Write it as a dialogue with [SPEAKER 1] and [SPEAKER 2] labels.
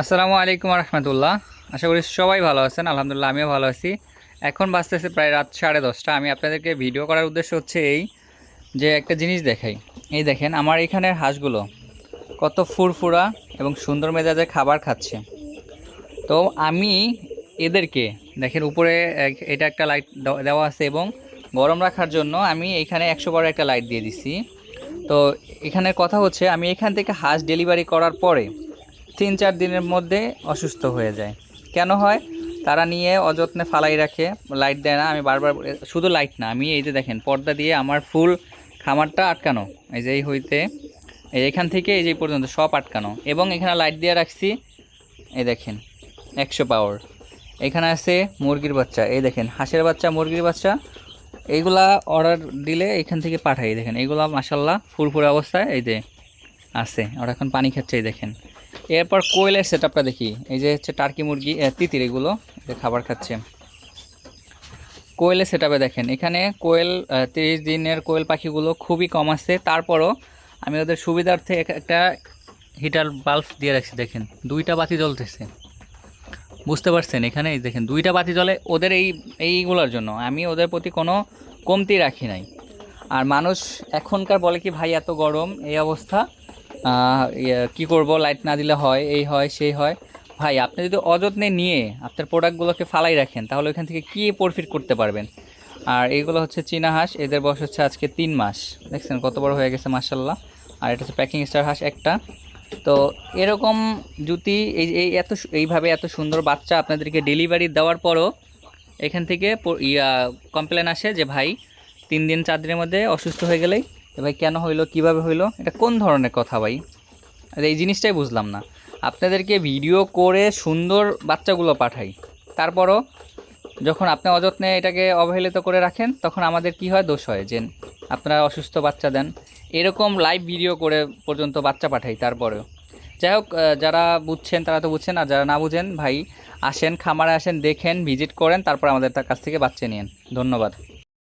[SPEAKER 1] আসসালামু আলাইকুম রহমতুল্লাহ। আশা করি সবাই ভালো আছেন, আলহামদুলিল্লাহ আমিও ভালো আছি। এখন বাজতেছে প্রায় রাত সাড়ে দশটা। আমি আপনাদেরকে ভিডিও করার উদ্দেশ্য হচ্ছে এই যে একটা জিনিস দেখাই। এই দেখেন, আমার এখানের হাঁসগুলো কত ফুরফুরা এবং সুন্দর মেজাজে খাবার খাচ্ছে। তো আমি এদেরকে, দেখেন উপরে এটা একটা লাইট দেওয়া আছে এবং গরম রাখার জন্য আমি এখানে একশো বারো একটা লাইট দিয়ে দিছি। তো এখানের কথা হচ্ছে, আমি এখান থেকে হাঁস ডেলিভারি করার পরে তিন চার দিনের মধ্যে অসুস্থ হয়ে যায়। কেন হয়? তারা নিয়ে অযত্নে ফালাই রাখে লাইট দেয় না। আমি বারবার শুধু লাইট না, আমি এই যে দেখেন, পর্দা দিয়ে আমার ফুল খামারটা আটকানো। এই যে এই হইতে এখান থেকে এই যে পর্যন্ত সব আটকানো। এবং এখানে লাইট দিয়ে রাখছি, এই দেখেন, একশো পাওয়ার এখানে আছে মুরগির বাচ্চা, এই দেখেন, হাঁসের বাচ্চা, মুরগির বাচ্চা। এইগুলা অর্ডার দিলে এখান থেকে পাঠাই দেখেন, এইগুলা মাসাল্লাহ ফুরফুরে অবস্থায় এই যে আছে। ওরা এখন পানি খাচ্ছে, এই দেখেন। এরপর কোয়েলের সেট আপটা দেখি। এই যে হচ্ছে টার্কি মুরগি তিতির এগুলো খাবার খাচ্ছে। কোয়েলের সেট দেখেন, এখানে কোয়েল তিরিশ দিনের কোয়েল পাখিগুলো খুবই কম আসছে তারপরও আমি ওদের সুবিধার্থে একটা হিটার বাল্ব দিয়ে রাখছি, দেখেন, দুইটা বাতি জ্বলতেছে। বুঝতে পারছেন? এখানে দেখেন, দুইটা বাতি জ্বলে ওদের এই, এইগুলোর জন্য। আমি ওদের প্রতি কোনো কমতি রাখি নাই। আর মানুষ এখনকার বলে কি, ভাই, এত গরম, এই অবস্থা। কি করব? লাইট না দিলে হয়, এই হয়, সেই হয়। ভাই, আপনি যদি অযত্নে নিয়ে আপনার প্রোডাক্টগুলোকে ফালাই রাখেন, তাহলে ওইখান থেকে কী প্রফিট করতে পারবেন? আর এইগুলো হচ্ছে চীনা হাঁস, এদের বয়স হচ্ছে আজকে তিন মাস। দেখছেন কত বড় হয়ে গেছে মার্শাল্লাহ আর এটা হচ্ছে প্যাকিং স্টার হাঁস একটা। তো এরকম যদি এই এই এত এইভাবে এত সুন্দর বাচ্চা আপনাদেরকে ডেলিভারি দেওয়ার পরও এখান থেকে ইয়া কমপ্লেন আসে যে, ভাই, তিন দিন, চার দিনের মধ্যে অসুস্থ হয়ে গেলেই ভাই, কেন হইল, কীভাবে হইল? এটা কোন ধরনের কথা ভাই? এই জিনিসটাই বুঝলাম না। আপনাদেরকে ভিডিও করে সুন্দর বাচ্চাগুলো পাঠাই। তারপরও যখন আপনি অযত্নে এটাকে অবহেলিত করে রাখেন, তখন আমাদের কি হয়? দোষ হয় যে আপনারা অসুস্থ বাচ্চা দেন। এরকম লাইভ ভিডিও করে পর্যন্ত বাচ্চা পাঠাই তারপরেও। যাই হোক যারা বুঝছেন, তারা তো বুঝছেন, আর যারা না বুঝেন, ভাই, আসেন, খামারে আসেন, দেখেন ভিজিট করেন, তারপর আমাদের তার কাছ থেকে বাচ্চা নিয়েন। ধন্যবাদ।